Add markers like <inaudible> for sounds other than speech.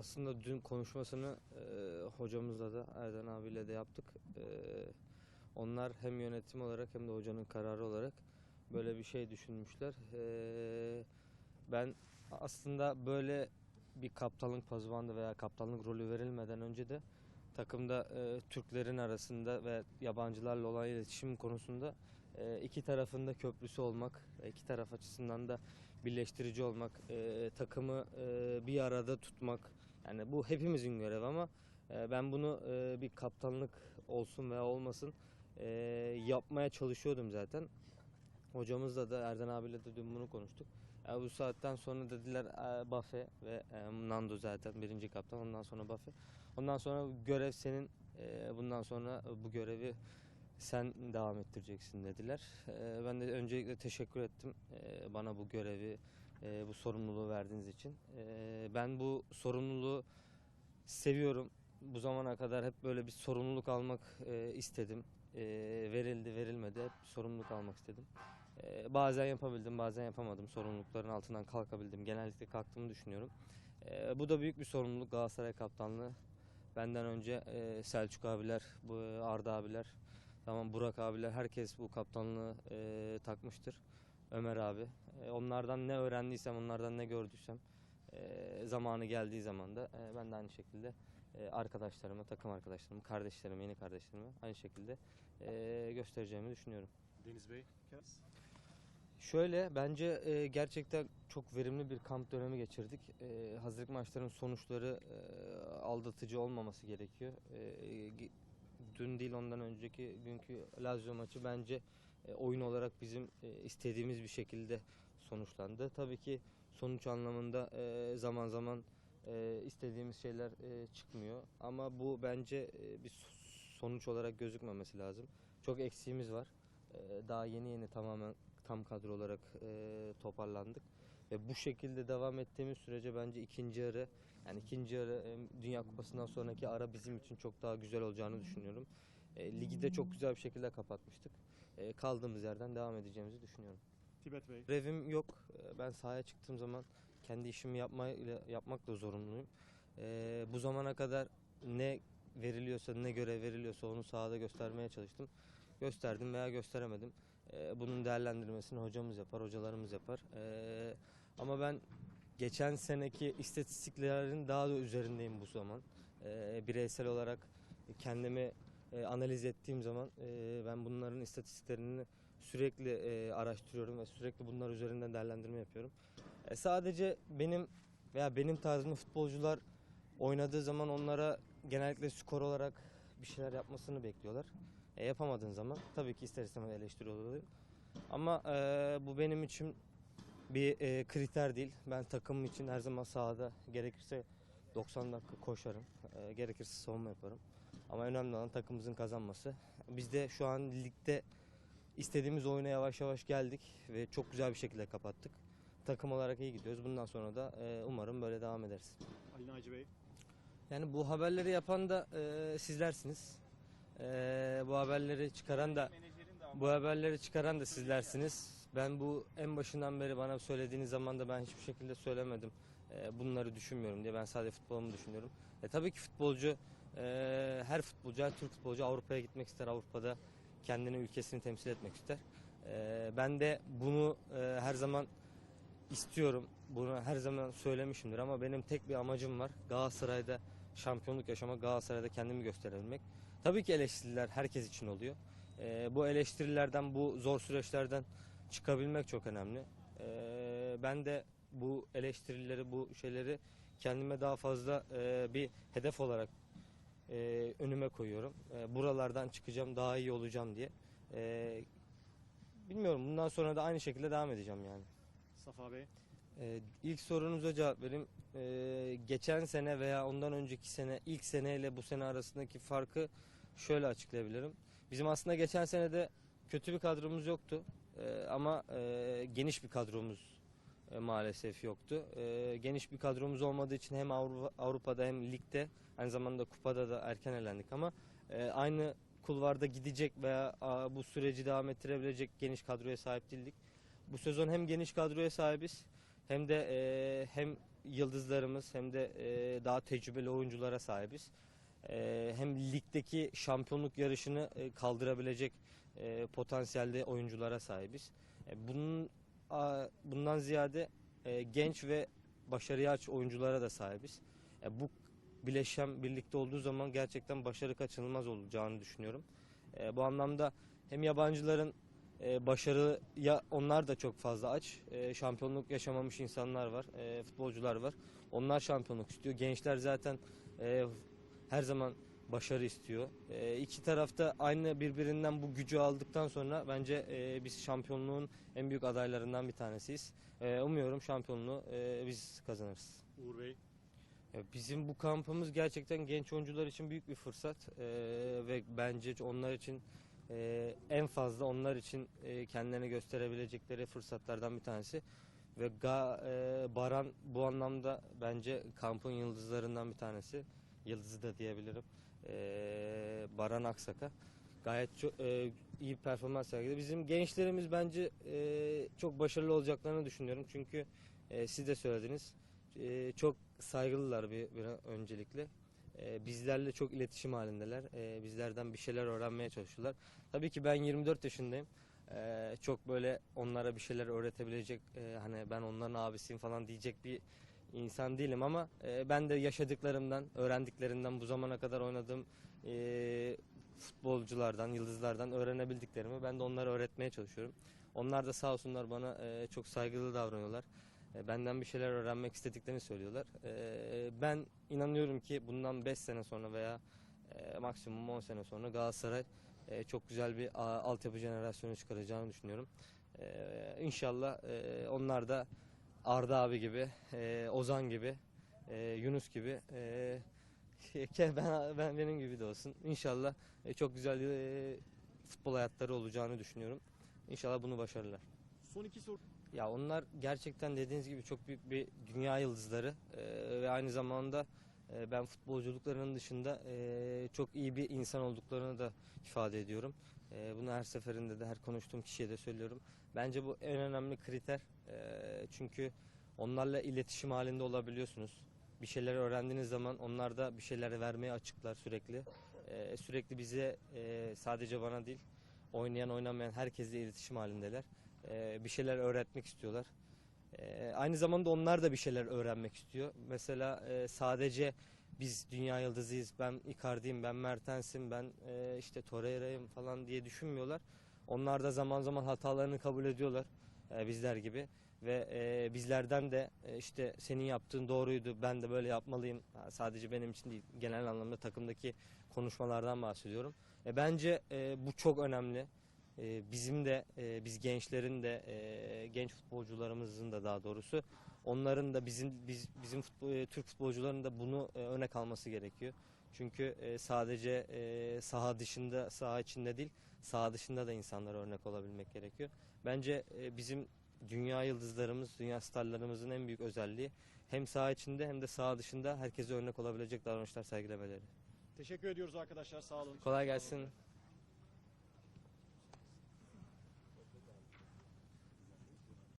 aslında dün konuşmasını e, hocamızla da Erden abiyle de yaptık. E, onlar hem yönetim olarak hem de hocanın kararı olarak böyle bir şey düşünmüşler. E, ben aslında böyle bir kaptanlık pazıvandı veya kaptanlık rolü verilmeden önce de takımda e, Türklerin arasında ve yabancılarla olan iletişim konusunda e, iki tarafında köprüsü olmak, iki taraf açısından da birleştirici olmak, e, takımı e, bir arada tutmak. Yani bu hepimizin görevi ama e, ben bunu e, bir kaptanlık olsun veya olmasın e, yapmaya çalışıyordum zaten. Hocamızla da Erden abiyle de dün bunu konuştuk. Ya bu saatten sonra dediler Buffy ve Nando zaten birinci kaptan ondan sonra Buffy. Ondan sonra görev senin bundan sonra bu görevi sen devam ettireceksin dediler. Ben de öncelikle teşekkür ettim bana bu görevi, e, bu sorumluluğu verdiğiniz için. E, ben bu sorumluluğu seviyorum. Bu zamana kadar hep böyle bir sorumluluk almak e, istedim. E, verildi, verilmedi. Hep sorumluluk almak istedim. E, bazen yapabildim, bazen yapamadım. Sorumlulukların altından kalkabildim. Genellikle kalktığımı düşünüyorum. E, bu da büyük bir sorumluluk Galatasaray kaptanlığı. Benden önce e, Selçuk abiler, bu Arda abiler, tamam Burak abiler herkes bu kaptanlığı e, takmıştır. Ömer abi. E, onlardan ne öğrendiysem, onlardan ne gördüysem e, zamanı geldiği zaman da e, ben de aynı şekilde e, arkadaşlarıma, takım arkadaşlarıma, kardeşlerime, yeni kardeşlerime aynı şekilde e, göstereceğimi düşünüyorum. Deniz Bey. Şöyle bence e, gerçekten çok verimli bir kamp dönemi geçirdik. E, hazırlık maçlarının sonuçları e, aldatıcı olmaması gerekiyor. E, dün değil ondan önceki günkü Lazio maçı bence e, oyun olarak bizim e, istediğimiz bir şekilde sonuçlandı. Tabii ki sonuç anlamında e, zaman zaman istediğimiz şeyler çıkmıyor. Ama bu bence bir sonuç olarak gözükmemesi lazım. Çok eksiğimiz var. Daha yeni yeni tamamen tam kadro olarak toparlandık. Ve bu şekilde devam ettiğimiz sürece bence ikinci yarı yani ikinci yarı Dünya Kupası'ndan sonraki ara bizim için çok daha güzel olacağını düşünüyorum. E, ligi de çok güzel bir şekilde kapatmıştık. E, kaldığımız yerden devam edeceğimizi düşünüyorum. Tibet Bey. Görevim yok. E, Ben sahaya çıktığım zaman kendi işimi yapmayla, yapmakla zorunluyum. E, bu zamana kadar ne veriliyorsa, ne görev veriliyorsa onu sahada göstermeye çalıştım. Gösterdim veya gösteremedim. E, bunun değerlendirmesini hocamız yapar, hocalarımız yapar. E, ama ben geçen seneki istatistiklerin daha da üzerindeyim bu zaman. E, bireysel olarak kendimi e, analiz ettiğim zaman e, ben bunların istatistiklerini sürekli e, araştırıyorum ve sürekli bunlar üzerinden değerlendirme yapıyorum. E, sadece benim veya benim tarzımda futbolcular oynadığı zaman onlara genellikle skor olarak bir şeyler yapmasını bekliyorlar. E, yapamadığın zaman tabii ki ister istemez eleştiri oluyor. Ama e, bu benim için bir e, kriter değil. Ben takımım için her zaman sahada gerekirse 90 dakika koşarım. E, gerekirse savunma yaparım. Ama önemli olan takımımızın kazanması. Biz de şu an ligde istediğimiz oyuna yavaş yavaş geldik ve çok güzel bir şekilde kapattık. Takım olarak iyi gidiyoruz. Bundan sonra da e, umarım böyle devam ederiz. Ali Naci Bey. Yani bu haberleri yapan da e, sizlersiniz. E, bu haberleri çıkaran da bu haberleri çıkaran da sizlersiniz. Ben bu en başından beri bana söylediğiniz zaman da ben hiçbir şekilde söylemedim. E, bunları düşünmüyorum diye ben sadece futbolumu düşünüyorum. E, tabii ki futbolcu e, her futbolcu, Türk futbolcu Avrupa'ya gitmek ister. Avrupa'da kendini, ülkesini temsil etmek ister. E, ben de bunu e, her zaman istiyorum. Bunu her zaman söylemişimdir ama benim tek bir amacım var. Galatasaray'da şampiyonluk yaşamak, Galatasaray'da kendimi gösterebilmek. Tabii ki eleştiriler herkes için oluyor. Ee, bu eleştirilerden, bu zor süreçlerden çıkabilmek çok önemli. Ee, ben de bu eleştirileri, bu şeyleri kendime daha fazla e, bir hedef olarak e, önüme koyuyorum. E, buralardan çıkacağım, daha iyi olacağım diye. E, bilmiyorum, bundan sonra da aynı şekilde devam edeceğim yani. Safa Bey. Ee, ilk sorunuza cevap vereyim. Ee, geçen sene veya ondan önceki sene, ilk seneyle bu sene arasındaki farkı şöyle açıklayabilirim. Bizim aslında geçen sene de kötü bir kadromuz yoktu. Ee, ama e, geniş bir kadromuz e, maalesef yoktu. Ee, geniş bir kadromuz olmadığı için hem Avrupa, Avrupa'da hem ligde aynı zamanda kupada da erken elendik ama e, aynı kulvarda gidecek veya a, bu süreci devam ettirebilecek geniş kadroya sahip değildik. Bu sezon hem geniş kadroya sahibiz hem de e, hem yıldızlarımız hem de e, daha tecrübeli oyunculara sahibiz. E, hem ligdeki şampiyonluk yarışını e, kaldırabilecek e, potansiyelde oyunculara sahibiz. E, bunun bundan ziyade e, genç ve başarıya aç oyunculara da sahibiz. E, bu bileşen birlikte olduğu zaman gerçekten başarı kaçınılmaz olacağını düşünüyorum. E, bu anlamda hem yabancıların başarıya onlar da çok fazla aç. Şampiyonluk yaşamamış insanlar var, futbolcular var. Onlar şampiyonluk istiyor. Gençler zaten her zaman başarı istiyor. E, iki tarafta aynı birbirinden bu gücü aldıktan sonra bence e, biz şampiyonluğun en büyük adaylarından bir tanesiyiz. E, umuyorum şampiyonluğu e, biz kazanırız. Uğur Bey. Ya Bizim bu kampımız gerçekten genç oyuncular için büyük bir fırsat Ee, ve bence onlar için e, en fazla onlar için e, kendilerini gösterebilecekleri fırsatlardan bir tanesi ve Ga, e, Baran bu anlamda bence kampın yıldızlarından bir tanesi yıldızı da diyebilirim Ee, Baran Aksaka gayet çok, e, iyi performans sergiledi. Bizim gençlerimiz bence e, çok başarılı olacaklarını düşünüyorum çünkü e, siz de söylediniz e, çok saygılılar bir, bir öncelikle. E, bizlerle çok iletişim halindeler. E, bizlerden bir şeyler öğrenmeye çalışıyorlar. Tabii ki ben 24 yaşındayım. E, çok böyle onlara bir şeyler öğretebilecek, e, hani ben onların abisiyim falan diyecek bir insan değilim ama e, ben de yaşadıklarımdan, öğrendiklerimden bu zamana kadar oynadığım e, futbolculardan, yıldızlardan öğrenebildiklerimi ben de onlara öğretmeye çalışıyorum. Onlar da sağ olsunlar bana e, çok saygılı davranıyorlar. E, Benden bir şeyler öğrenmek istediklerini söylüyorlar. E, Ben inanıyorum ki bundan 5 sene sonra veya e, maksimum 10 sene sonra Galatasaray e, çok güzel bir a- altyapı jenerasyonu çıkaracağını düşünüyorum. E, İnşallah e, onlar da Arda abi gibi, e, Ozan gibi, e, Yunus gibi, e, <laughs> ke- ben, ben benim gibi de olsun. İnşallah e, çok güzel e, futbol hayatları olacağını düşünüyorum. İnşallah bunu başarırlar. Son iki soru. Ya onlar gerçekten dediğiniz gibi çok büyük bir dünya yıldızları Ee, ve aynı zamanda e, ben futbolculuklarının dışında e, çok iyi bir insan olduklarını da ifade ediyorum. E, bunu her seferinde de her konuştuğum kişiye de söylüyorum. Bence bu en önemli kriter E, çünkü onlarla iletişim halinde olabiliyorsunuz. Bir şeyler öğrendiğiniz zaman onlar da bir şeyler vermeye açıklar sürekli. E, sürekli bize e, sadece bana değil oynayan oynamayan herkesle iletişim halindeler. Ee, bir şeyler öğretmek istiyorlar. Ee, aynı zamanda onlar da bir şeyler öğrenmek istiyor. Mesela e, sadece biz dünya yıldızıyız, ben Icardi'yim, ben Mertens'im, ben e, işte Torreira'yım falan diye düşünmüyorlar. Onlar da zaman zaman hatalarını kabul ediyorlar e, bizler gibi. Ve e, bizlerden de e, işte senin yaptığın doğruydu, ben de böyle yapmalıyım. Ha, sadece benim için değil, genel anlamda takımdaki konuşmalardan bahsediyorum. E, bence e, bu çok önemli. E, bizim de e, biz gençlerin de e, genç futbolcularımızın da daha doğrusu onların da bizim biz bizim futbol, e, Türk futbolcuların da bunu e, örnek alması gerekiyor. Çünkü e, sadece saha dışında, saha içinde değil, saha dışında da insanlara örnek olabilmek gerekiyor. Bence bizim dünya yıldızlarımız, dünya starlarımızın en büyük özelliği hem saha içinde hem de saha dışında herkese örnek olabilecek davranışlar sergilemeleri. Teşekkür ediyoruz arkadaşlar. Sağ olun. Kolay gelsin.